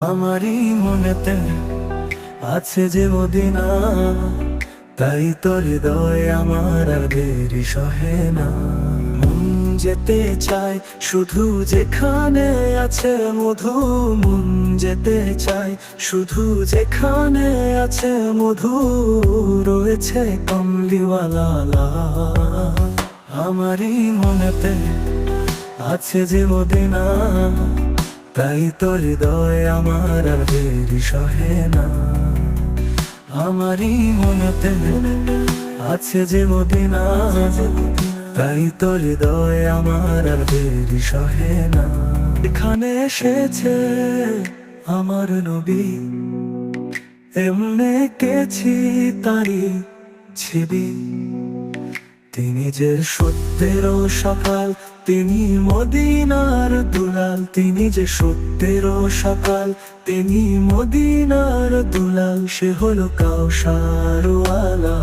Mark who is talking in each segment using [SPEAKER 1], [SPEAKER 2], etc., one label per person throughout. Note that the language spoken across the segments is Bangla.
[SPEAKER 1] আমারই মনেতে আছে যে মদিনা, তাই তোর হৃদয় আমার দেরি সহে না। মন যেতে চায়, শুধু যেখানে আছে মধু। মন যেতে চায়, শুধু যেখানে আছে মধু। রয়েছে কমলিওয়ালা আমারই মনেতে আছে যে মদিনা তাই তোর হৃদয় আমার দেরি সহে না। আমারই মনেতে আছে যে মদিনা। তাই তোর হৃদয় আমার দেরি সহে না। এখানে এসেছে আমার নবী। এমনে কেছি তারি ছিবি। তিনি যে সত্যেরও সকাল, তিনি মদিনার দুলাল। তিনি যে সত্যেরও সকাল, তিনি মদিনার দুলাল। সে হলো কাউসারওয়ালা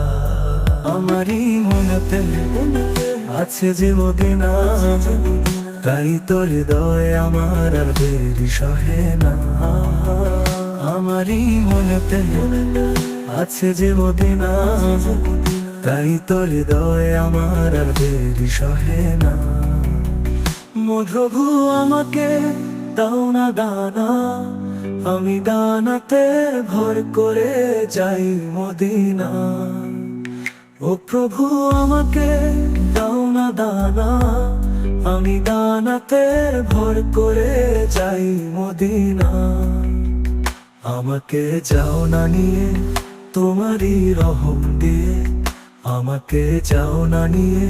[SPEAKER 1] আমারই মনেতে আছে যে মদিনা, তাই তোর হৃদয় আমার আর দেরি সহে না। আমারই মনেতে আছে যে মদিনা তাই তোর হৃদয় আমার আর দেরি সহে না। মধুভু, আমাকে দাও না দানা। আমি দানাতে ভর করে যাই মদিনা। ও প্রভু, আমাকে দাও না দানা। আমি দানাতে ভর করে যাই মদিনা। আমাকে যাও না নিয়ে তোমারই রহম দিয়ে। আমাকে যাও না নিয়ে,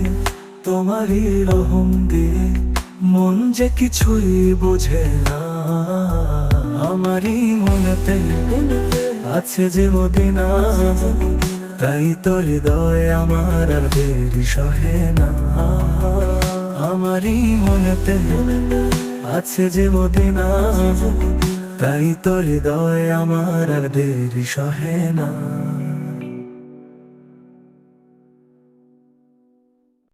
[SPEAKER 1] তোমারই রহম দিয়ে। মন যে কিছুই বোঝে না, আমারই মনেতে আছে যে মদিনা। তাই তোর হৃদয় আমার আর দেরি সহে না, আমারই মনেতে আছে যে মদিনা। তাই তোর হৃদয় আমার আর দেরি সহে না।